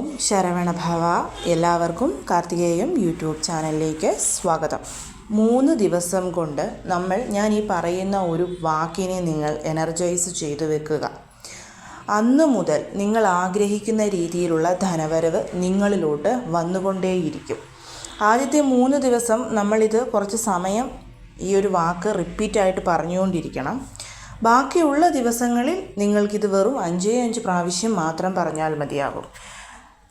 ഓം ശരവണഭവ എല്ലാവർക്കും കാർത്തികേയം യൂട്യൂബ് ചാനലിലേക്ക് സ്വാഗതം. മൂന്ന് ദിവസം കൊണ്ട് നമ്മൾ ഞാൻ ഈ പറയുന്ന ഒരു വാക്കിനെ നിങ്ങൾ എനർജൈസ് ചെയ്തു വെക്കുക. അന്ന് മുതൽ നിങ്ങൾ ആഗ്രഹിക്കുന്ന രീതിയിലുള്ള ധനവരവ് നിങ്ങളിലോട്ട് വന്നുകൊണ്ടേയിരിക്കും. ആദ്യത്തെ മൂന്ന് ദിവസം നമ്മളിത് കുറച്ച് സമയം ഈ ഒരു വാക്ക് റിപ്പീറ്റായിട്ട് പറഞ്ഞുകൊണ്ടിരിക്കണം. ബാക്കിയുള്ള ദിവസങ്ങളിൽ നിങ്ങൾക്കിത് വെറും അഞ്ചേ അഞ്ച് പ്രാവശ്യം മാത്രം പറഞ്ഞാൽ മതിയാകും.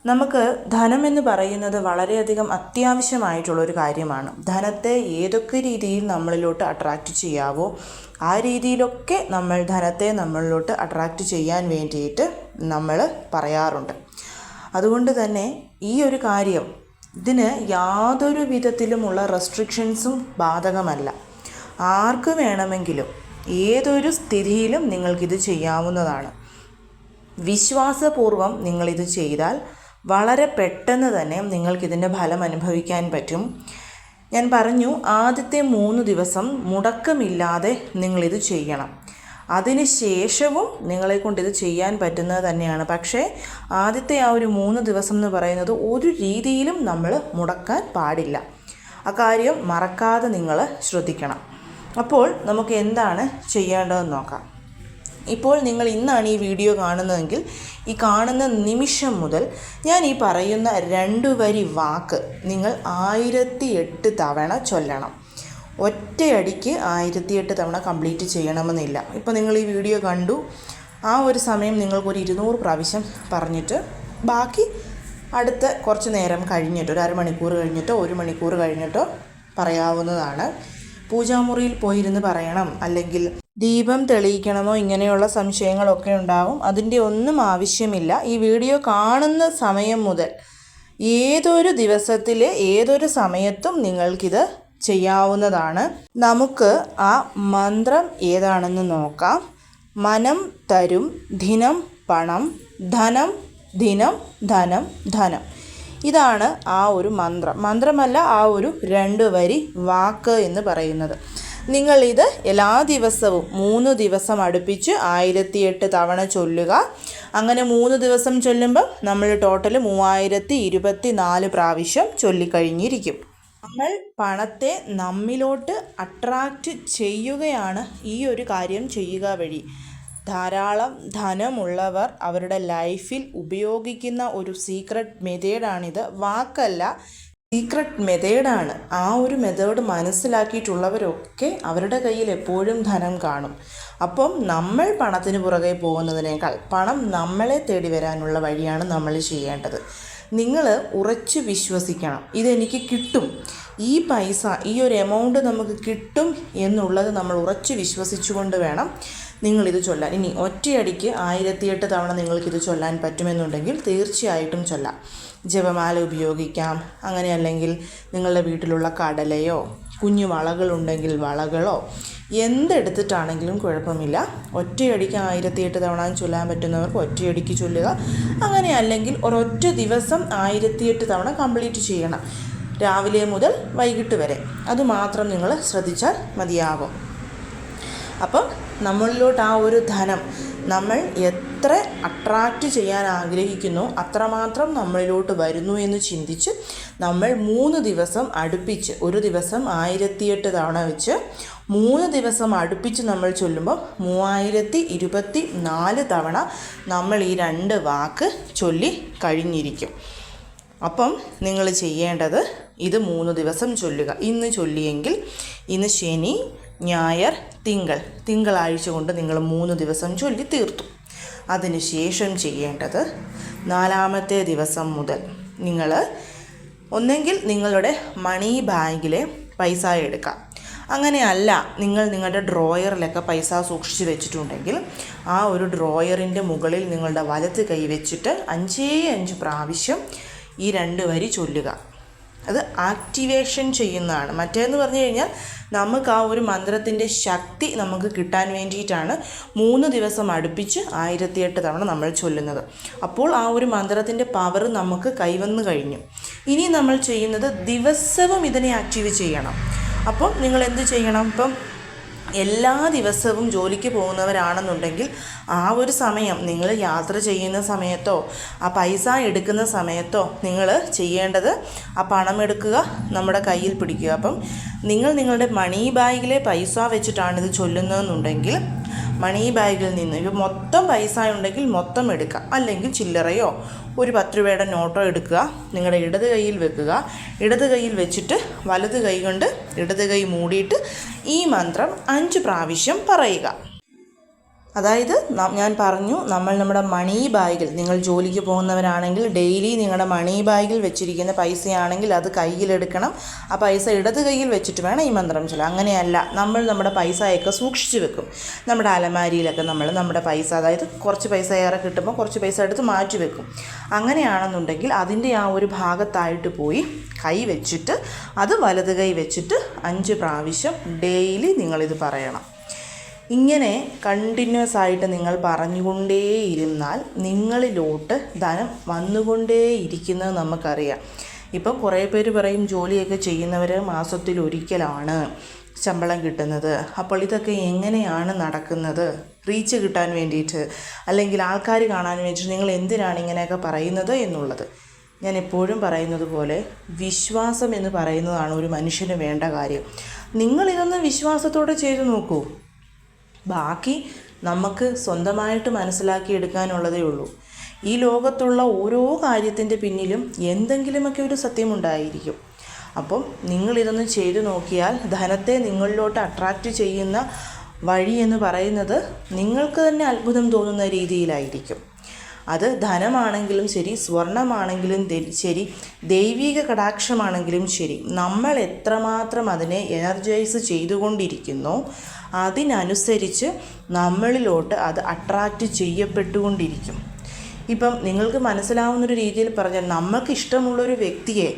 നമുക്ക് ധനം എന്ന് പറയുന്നത് വളരെയധികം അത്യാവശ്യമായിട്ടുള്ളൊരു കാര്യമാണ്. ധനത്തെ ഏതൊക്കെ രീതിയിൽ നമ്മളിലോട്ട് അട്രാക്റ്റ് ചെയ്യാവോ ആ രീതിയിലൊക്കെ നമ്മൾ ധനത്തെ നമ്മളിലോട്ട് അട്രാക്റ്റ് ചെയ്യാൻ വേണ്ടിയിട്ട് നമ്മൾ പറയാറുണ്ട്. അതുകൊണ്ട് തന്നെ ഈ ഒരു കാര്യം ഇതിന് യാതൊരു വിധത്തിലുമുള്ള റെസ്ട്രിക്ഷൻസും ബാധകമല്ല. ആർക്ക് വേണമെങ്കിലും ഏതൊരു സ്ഥിതിയിലും നിങ്ങൾക്കിത് ചെയ്യാവുന്നതാണ്. വിശ്വാസപൂർവം നിങ്ങളിത് ചെയ്താൽ വളരെ പെട്ടെന്ന് തന്നെ നിങ്ങൾക്കിതിന്റെ ഫലം അനുഭവിക്കാൻ പറ്റും. ഞാൻ പറഞ്ഞു ആദ്യത്തെ മൂന്ന് ദിവസം മുടക്കമില്ലാതെ നിങ്ങളിത് ചെയ്യണം. അതിന് ശേഷവും നിങ്ങളെ കൊണ്ട് ഇത് ചെയ്യാൻ പറ്റുന്നത് തന്നെയാണ്. പക്ഷേ ആദ്യത്തെ ആ ഒരു മൂന്ന് ദിവസം എന്ന് പറയുന്നത് ഒരു രീതിയിലും നമ്മൾ മുടക്കാൻ പാടില്ല. അക്കാര്യം മറക്കാതെ നിങ്ങൾ ശ്രദ്ധിക്കണം. അപ്പോൾ നമുക്ക് എന്താണ് ചെയ്യേണ്ടതെന്ന് നോക്കാം. ഇപ്പോൾ നിങ്ങൾ ഇന്നാണ് ഈ വീഡിയോ കാണുന്നതെങ്കിൽ ഈ കാണുന്ന നിമിഷം മുതൽ ഞാൻ ഈ പറയുന്ന രണ്ടു വരി വാക്ക് നിങ്ങൾ ആയിരത്തി എട്ട് തവണ ചൊല്ലണം. ഒറ്റയടിക്ക് ആയിരത്തി എട്ട് തവണ കംപ്ലീറ്റ് ചെയ്യണമെന്നില്ല. ഇപ്പോൾ നിങ്ങൾ ഈ വീഡിയോ കണ്ടു. ആ ഒരു സമയം നിങ്ങൾക്കൊരു ഇരുന്നൂറ് പ്രാവശ്യം പറഞ്ഞിട്ട് ബാക്കി അടുത്ത കുറച്ച് നേരം കഴിഞ്ഞിട്ടോ ഒരു അരമണിക്കൂർ കഴിഞ്ഞിട്ടോ ഒരു മണിക്കൂർ കഴിഞ്ഞിട്ടോ പറയാവുന്നതാണ്. പൂജാമുറിയിൽ പോയിരുന്ന് പറയണം. അല്ലെങ്കിൽ ദീപം തെളിയിക്കണമോ ഇങ്ങനെയുള്ള സംശയങ്ങളൊക്കെ ഉണ്ടാവും. അതിന്റെ ഒന്നും ആവശ്യമില്ല. ഈ വീഡിയോ കാണുന്ന സമയം മുതൽ ഏതൊരു ദിവസത്തിലെ ഏതൊരു സമയത്തും നിങ്ങൾക്കിത് ചെയ്യാവുന്നതാണ്. നമുക്ക് ആ മന്ത്രം ഏതാണെന്ന് നോക്കാം. മനം തരും ദിനം പണം ധനം ദിനം ധനം ധനം. ഇതാണ് ആ ഒരു മന്ത്രം. മന്ത്രമല്ല ആ ഒരു രണ്ട് വരി വാക്ക് എന്ന് പറയുന്നത്. നിങ്ങളിത് എല്ലാ ദിവസവും മൂന്ന് ദിവസം അടുപ്പിച്ച് ആയിരത്തി എട്ട് തവണ ചൊല്ലുക. അങ്ങനെ മൂന്ന് ദിവസം ചൊല്ലുമ്പം നമ്മൾ ടോട്ടൽ മൂവായിരത്തി ഇരുപത്തി നാല് പ്രാവശ്യം ചൊല്ലിക്കഴിഞ്ഞിരിക്കും. നമ്മൾ പണത്തെ നമ്മിലോട്ട് അട്രാക്റ്റ് ചെയ്യുകയാണ് ഈ ഒരു കാര്യം ചെയ്യുക വഴി. ധാരാളം ധനമുള്ളവർ അവരുടെ ലൈഫിൽ ഉപയോഗിക്കുന്ന ഒരു സീക്രട്ട് മെത്തേഡാണിത് വാക്കല്ല സീക്രട്ട് മെത്തേഡാണ് ആ ഒരു മെത്തേഡ് മനസ്സിലാക്കിയിട്ടുള്ളവരൊക്കെ അവരുടെ കയ്യിൽ എപ്പോഴും ധനം കാണും. അപ്പം നമ്മൾ പണത്തിന് പുറകെ പോകുന്നതിനേക്കാൾ പണം നമ്മളെ തേടി വരാനുള്ള വഴിയാണ് നമ്മൾ ചെയ്യേണ്ടത്. നിങ്ങൾ ഉറച്ചു വിശ്വസിക്കണം. ഇതെനിക്ക് കിട്ടും. ഈ പൈസ ഈ ഒരു എമൗണ്ട് നമുക്ക് കിട്ടും എന്നുള്ളത് നമ്മൾ ഉറച്ചു വിശ്വസിച്ചുകൊണ്ട് വേണം. നിങ്ങളിത് ചൊല്ലാൻ. ഇനി ഒറ്റയടിക്ക് ആയിരത്തിയെട്ട് തവണ നിങ്ങൾക്കിത് ചൊല്ലാൻ പറ്റുമെന്നുണ്ടെങ്കിൽ തീർച്ചയായിട്ടും ചൊല്ലാം. ജപമാല ഉപയോഗിക്കാം. അങ്ങനെ അല്ലെങ്കിൽ നിങ്ങളുടെ വീട്ടിലുള്ള കടലയോ കുഞ്ഞു വളകളുണ്ടെങ്കിൽ വളകളോ എന്തെടുത്തിട്ടാണെങ്കിലും കുഴപ്പമില്ല. ഒറ്റയടിക്ക് ആയിരത്തിയെട്ട് തവണ ചൊല്ലാൻ പറ്റുന്നവർക്ക് ഒറ്റയടിക്ക് ചൊല്ലുക. അങ്ങനെ അല്ലെങ്കിൽ ഒരൊറ്റ ദിവസം ആയിരത്തിയെട്ട് തവണ കംപ്ലീറ്റ് ചെയ്യണം. രാവിലെ മുതൽ വൈകിട്ട് വരെ. അതുമാത്രം നിങ്ങൾ ശ്രദ്ധിച്ചാൽ മതിയാകും. അപ്പം നമ്മളിലോട്ട് ആ ഒരു ധനം നമ്മൾ എത്ര അട്രാക്റ്റ് ചെയ്യാൻ ആഗ്രഹിക്കുന്നു അത്രമാത്രം നമ്മളിലോട്ട് വരുന്നു എന്ന് ചിന്തിച്ച് നമ്മൾ മൂന്ന് ദിവസം അടുപ്പിച്ച് ഒരു ദിവസം ആയിരത്തിയെട്ട് തവണ വെച്ച് മൂന്ന് ദിവസം അടുപ്പിച്ച് നമ്മൾ ചൊല്ലുമ്പോൾ മൂവായിരത്തി ഇരുപത്തി നാല് തവണ നമ്മൾ ഈ രണ്ട് വാക്ക് ചൊല്ലി കഴിഞ്ഞിരിക്കും. അപ്പം നിങ്ങൾ ചെയ്യേണ്ടത് ഇത് മൂന്ന് ദിവസം ചൊല്ലുക. ഇന്ന് ചൊല്ലിയെങ്കിൽ ഇന്ന് ശനി ഞായർ തിങ്കൾ. തിങ്കളാഴ്ച കൊണ്ട് നിങ്ങൾ മൂന്ന് ദിവസം ചൊല്ലി തീർത്തു. അതിനുശേഷം ചെയ്യേണ്ടത് നാലാമത്തെ ദിവസം മുതൽ നിങ്ങൾ ഒന്നെങ്കിൽ നിങ്ങളുടെ മണി ബാങ്കിലെ പൈസ എടുക്കാം. അങ്ങനെയല്ല നിങ്ങൾ നിങ്ങളുടെ ഡ്രോയറിലൊക്കെ പൈസ സൂക്ഷിച്ച് വെച്ചിട്ടുണ്ടെങ്കിൽ ആ ഒരു ഡ്രോയറിന്റെ മുകളിൽ നിങ്ങളുടെ വലത്ത് കൈ വെച്ചിട്ട് അഞ്ചേ അഞ്ച് പ്രാവശ്യം ഈ രണ്ട് വരി ചൊല്ലുക. അത് ആക്ടിവേഷൻ ചെയ്യുന്നതാണ്. മറ്റേന്ന് പറഞ്ഞു കഴിഞ്ഞാൽ നമുക്ക് ആ ഒരു മന്ത്രത്തിന്റെ ശക്തി നമുക്ക് കിട്ടാൻ വേണ്ടിയിട്ടാണ് മൂന്ന് ദിവസം അടുപ്പിച്ച് ആയിരത്തിയെട്ട് തവണ നമ്മൾ ചൊല്ലുന്നത്. അപ്പോൾ ആ ഒരു മന്ത്രത്തിന്റെ പവർ നമുക്ക് കൈവന്നു കഴിഞ്ഞു. ഇനി നമ്മൾ ചെയ്യുന്നത് ദിവസവും ഇതിനെ ആക്റ്റീവ് ചെയ്യണം. അപ്പം നിങ്ങൾ എന്ത് ചെയ്യണം? ഇപ്പം എല്ലാ ദിവസവും ജോലിക്ക് പോകുന്നവരാണെന്നുണ്ടെങ്കിൽ ആ ഒരു സമയം നിങ്ങൾ യാത്ര ചെയ്യുന്ന സമയത്തോ ആ പൈസ എടുക്കുന്ന സമയത്തോ നിങ്ങൾ ചെയ്യേണ്ടത് ആ പണം എടുക്കുക നമ്മുടെ കയ്യിൽ പിടിക്കുക. അപ്പം നിങ്ങൾ നിങ്ങളുടെ മണി ബാഗിലെ പൈസ വെച്ചിട്ടാണ് ഇത് ചൊല്ലുന്നതെന്നുണ്ടെങ്കിൽ മണി ബാഗിൽ നിന്ന് ഇപ്പോൾ മൊത്തം പൈസ ഉണ്ടെങ്കിൽ മൊത്തം എടുക്കുക അല്ലെങ്കിൽ ചില്ലറയോ ഒരു പത്ത് രൂപയുടെ നോട്ടോ എടുക്കുക. നിങ്ങളുടെ ഇടത് കൈയിൽ വെക്കുക. ഇടത് കൈയിൽ വെച്ചിട്ട് വലത് കൈ കൊണ്ട് ഇടത് കൈ മൂടിയിട്ട് ഈ മന്ത്രം അഞ്ച് പ്രാവശ്യം പറയുക. അതായത് ഞാൻ പറഞ്ഞു നമ്മൾ നമ്മുടെ മണി ബാഗിൽ നിങ്ങൾ ജോലിക്ക് പോകുന്നവരാണെങ്കിൽ ഡെയിലി നിങ്ങളുടെ മണി ബാഗിൽ വെച്ചിരിക്കുന്ന പൈസയാണെങ്കിൽ അത് കയ്യിലെടുക്കണം ആ പൈസ ഇടത് കയ്യിൽ വെച്ചിട്ട് വേണം ഈ മന്ത്രം ചൊല്ലാൻ. അങ്ങനെയല്ല നമ്മൾ നമ്മുടെ പൈസയൊക്കെ സൂക്ഷിച്ചു വെക്കും. നമ്മുടെ അലമാരിയിലൊക്കെ നമ്മൾ നമ്മുടെ പൈസ അതായത് കുറച്ച് പൈസ ഏറെ കിട്ടുമ്പോൾ കുറച്ച് പൈസ എടുത്ത് മാറ്റി വെക്കും. അങ്ങനെയാണെന്നുണ്ടെങ്കിൽ അതിന്റെ ആ ഒരു ഭാഗത്തായിട്ട് പോയി കൈ വെച്ചിട്ട് അത് വലത് കൈ വെച്ചിട്ട് അഞ്ച് പ്രാവശ്യം ഡെയിലി നിങ്ങളിത് പറയണം. ഇങ്ങനെ കണ്ടിന്യൂസ് ആയിട്ട് നിങ്ങൾ പറഞ്ഞുകൊണ്ടേയിരുന്നാൽ നിങ്ങളിലോട്ട് ധനം വന്നുകൊണ്ടേയിരിക്കുന്നത് നമുക്കറിയാം. ഇപ്പോൾ കുറേ പേര് പറയും ജോലിയൊക്കെ ചെയ്യുന്നവർ മാസത്തിൽ ഒരിക്കലാണ് ശമ്പളം കിട്ടുന്നത്. അപ്പോൾ ഇതൊക്കെ എങ്ങനെയാണ് നടക്കുന്നത്? റീച്ച് കിട്ടാൻ വേണ്ടിയിട്ട് അല്ലെങ്കിൽ ആൾക്കാർ കാണാൻ വേണ്ടിയിട്ട് നിങ്ങൾ എന്തിനാണ് ഇങ്ങനെയൊക്കെ പറയുന്നത് എന്നുള്ളത്. ഞാൻ എപ്പോഴും പറയുന്നത് പോലെ വിശ്വാസം എന്ന് പറയുന്നതാണ് ഒരു മനുഷ്യന് വേണ്ട കാര്യം. നിങ്ങളിതൊന്ന് വിശ്വാസത്തോടെ ചെയ്തു നോക്കൂ. ബാക്കി നമുക്ക് സ്വന്തമായിട്ട് മനസ്സിലാക്കിയെടുക്കാനുള്ളതേ ഉള്ളൂ. ഈ ലോകത്തുള്ള ഓരോ കാര്യത്തിന്റെ പിന്നിലും എന്തെങ്കിലുമൊക്കെ ഒരു സത്യമുണ്ടായിരിക്കും. അപ്പം നിങ്ങളിതൊന്ന് ചെയ്തു നോക്കിയാൽ ധനത്തെ നിങ്ങളിലോട്ട് അട്രാക്റ്റ് ചെയ്യുന്ന വഴി എന്ന് പറയുന്നത് നിങ്ങൾക്ക് തന്നെ അത്ഭുതം തോന്നുന്ന രീതിയിലായിരിക്കും. അത് ധനമാണെങ്കിലും ശരി സ്വർണമാണെങ്കിലും ശരി ദൈവിക കടാക്ഷമാണെങ്കിലും ശരി നമ്മൾ എത്രമാത്രം അതിനെ എനർജൈസ് ചെയ്തുകൊണ്ടിരിക്കുന്നോ അതിനനുസരിച്ച് നമ്മളിലോട്ട് അത് അട്രാക്റ്റ് ചെയ്യപ്പെട്ടുകൊണ്ടിരിക്കും. ഇപ്പം നിങ്ങൾക്ക് മനസ്സിലാവുന്നൊരു രീതിയിൽ പറഞ്ഞാൽ നമുക്ക് ഇഷ്ടമുള്ളൊരു വ്യക്തിയെ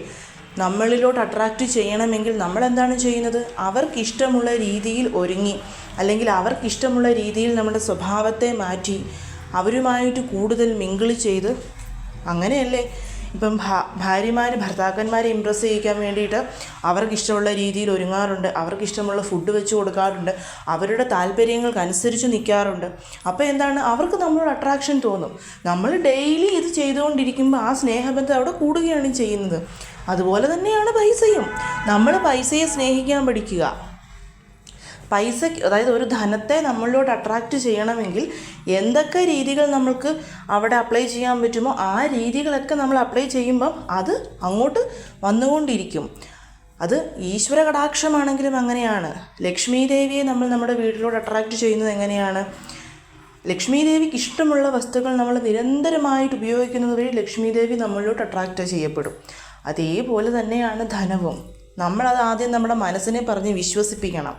നമ്മളിലോട്ട് അട്രാക്റ്റ് ചെയ്യണമെങ്കിൽ നമ്മൾ എന്താണ് ചെയ്യുന്നത്? അവർക്ക് ഇഷ്ടമുള്ള രീതിയിൽ ഒരുങ്ങി അല്ലെങ്കിൽ അവർക്ക് ഇഷ്ടമുള്ള രീതിയിൽ നമ്മുടെ സ്വഭാവത്തെ മാറ്റി അവരുമായിട്ട് കൂടുതൽ മിങ്കിൾ ചെയ്ത് അങ്ങനെയല്ലേ? ഇപ്പം ഭാര്യമാർ ഭർത്താക്കന്മാരെ ഇമ്പ്രസ് ചെയ്യിക്കാൻ വേണ്ടിയിട്ട് അവർക്ക് ഇഷ്ടമുള്ള രീതിയിൽ ഒരുങ്ങാറുണ്ട്. അവർക്ക് ഇഷ്ടമുള്ള ഫുഡ് വെച്ച് കൊടുക്കാറുണ്ട്. അവരുടെ താല്പര്യങ്ങൾക്കനുസരിച്ച് നിൽക്കാറുണ്ട് അപ്പോൾ എന്താണ്? അവർക്ക് നമ്മളോട് അട്രാക്ഷൻ തോന്നും. നമ്മൾ ഡെയിലി ഇത് ചെയ്തുകൊണ്ടിരിക്കുമ്പോൾ ആ സ്നേഹബന്ധം അവിടെ കൂടുകയാണ് ചെയ്യുന്നത്. അതുപോലെ തന്നെയാണ് പൈസയും. നമ്മൾ പൈസയെ സ്നേഹിക്കാൻ പഠിക്കുക. പൈസയ്ക്ക് അതായത് ഒരു ധനത്തെ നമ്മളിലോട്ട് അട്രാക്റ്റ് ചെയ്യണമെങ്കിൽ എന്തൊക്കെ രീതികൾ നമ്മൾക്ക് അവിടെ അപ്ലൈ ചെയ്യാൻ പറ്റുമോ ആ രീതികളൊക്കെ നമ്മൾ അപ്ലൈ ചെയ്യുമ്പം അത് അങ്ങോട്ട് വന്നുകൊണ്ടിരിക്കും. അത് ഈശ്വര കടാക്ഷമാണെങ്കിലും അങ്ങനെയാണ്. ലക്ഷ്മി ദേവിയെ നമ്മൾ നമ്മുടെ വീട്ടിലോട്ട് അട്രാക്റ്റ് ചെയ്യുന്നത് എങ്ങനെയാണ്? ലക്ഷ്മി ദേവിക്ക് ഇഷ്ടമുള്ള വസ്തുക്കൾ നമ്മൾ നിരന്തരമായിട്ട് ഉപയോഗിക്കുന്നത് വഴി ലക്ഷ്മി ദേവി നമ്മളിലോട്ട് അട്രാക്റ്റ് ചെയ്യപ്പെടും. അതേപോലെ തന്നെയാണ് ധനവും. നമ്മളത് ആദ്യം നമ്മുടെ മനസ്സിനെ പറഞ്ഞ് വിശ്വസിപ്പിക്കണം.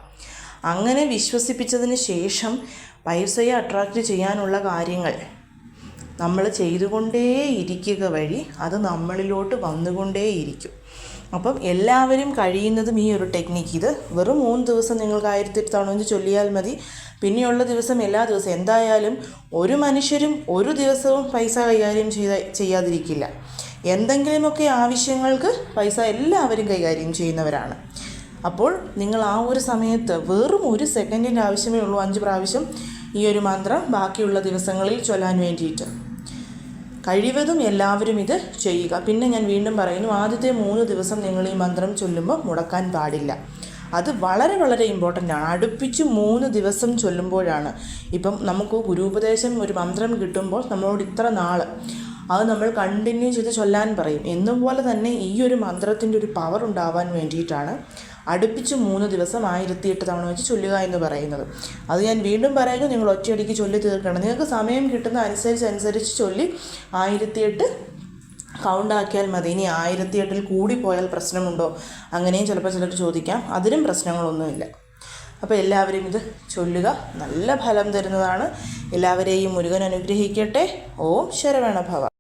അങ്ങനെ വിശ്വസിപ്പിച്ചതിന് ശേഷം പൈസയെ അട്രാക്റ്റ് ചെയ്യാനുള്ള കാര്യങ്ങൾ നമ്മൾ ചെയ്തുകൊണ്ടേ ഇരിക്കുക വഴി അത് നമ്മളിലോട്ട് വന്നുകൊണ്ടേയിരിക്കും. അപ്പം എല്ലാവരും കഴിയുന്നതും ഈ ഒരു ടെക്നിക്ക് ഇത്. വെറും മൂന്ന് ദിവസം നിങ്ങൾക്ക് ആയിരത്തി തവണ ചൊല്ലിയാൽ മതി. പിന്നെയുള്ള ദിവസം എല്ലാ ദിവസവും എന്തായാലും ഒരു മനുഷ്യരും ഒരു ദിവസവും പൈസ കൈകാര്യം ചെയ്ത ചെയ്യാതിരിക്കില്ല. എന്തെങ്കിലുമൊക്കെ ആവശ്യങ്ങൾക്ക് പൈസ എല്ലാവരും കൈകാര്യം ചെയ്യുന്നവരാണ്. അപ്പോൾ നിങ്ങൾ ആ ഒരു സമയത്ത് വെറും ഒരു സെക്കൻഡിന്റെ ആവശ്യമേ ഉള്ളൂ അഞ്ച് പ്രാവശ്യം ഈ ഒരു മന്ത്രം ബാക്കിയുള്ള ദിവസങ്ങളിൽ ചൊല്ലാൻ വേണ്ടിയിട്ട്. കഴിവതും എല്ലാവരും ഇത് ചെയ്യുക. പിന്നെ ഞാൻ വീണ്ടും പറയുന്നു ആദ്യത്തെ മൂന്ന് ദിവസം നിങ്ങൾ ഈ മന്ത്രം ചൊല്ലുമ്പോൾ മുടക്കാൻ പാടില്ല. അത് വളരെ വളരെ ഇമ്പോർട്ടന്റ് ആണ്. അടുപ്പിച്ച് മൂന്ന് ദിവസം ചൊല്ലുമ്പോഴാണ്. ഇപ്പം നമുക്ക് ഗുരുപദേശം ഒരു മന്ത്രം കിട്ടുമ്പോൾ നമ്മളോട് ഇത്ര നാൾ അത് നമ്മൾ കണ്ടിന്യൂ ചെയ്ത് ചൊല്ലാൻ പറയും. എന്നുപോലെ തന്നെ ഈ ഒരു മന്ത്രത്തിന്റെ ഒരു പവർ ഉണ്ടാവാൻ വേണ്ടിയിട്ടാണ് അടുപ്പിച്ച് മൂന്ന് ദിവസം ആയിരത്തി എട്ട് തവണ വെച്ച് ചൊല്ലുക എന്ന് പറയുന്നത്. അത് ഞാൻ വീണ്ടും പറയുന്നു നിങ്ങൾ ഒറ്റയടിക്ക് ചൊല്ലി തീർക്കണം. നിങ്ങൾക്ക് സമയം കിട്ടുന്ന അനുസരിച്ച് അനുസരിച്ച് ചൊല്ലി ആയിരത്തി എട്ട് കൗണ്ടാക്കിയാൽ മതി. ഇനി ആയിരത്തി എട്ടിൽ പോയാൽ പ്രശ്നമുണ്ടോ? അങ്ങനെയും ചിലപ്പോൾ ചിലർ ചോദിക്കാം. അതിനും പ്രശ്നങ്ങളൊന്നുമില്ല. അപ്പോൾ എല്ലാവരും ഇത് ചൊല്ലുക. നല്ല ഫലം തരുന്നതാണ്. എല്ലാവരെയും മുരുകൻ അനുഗ്രഹിക്കട്ടെ. ഓം ശരവണ ഭവ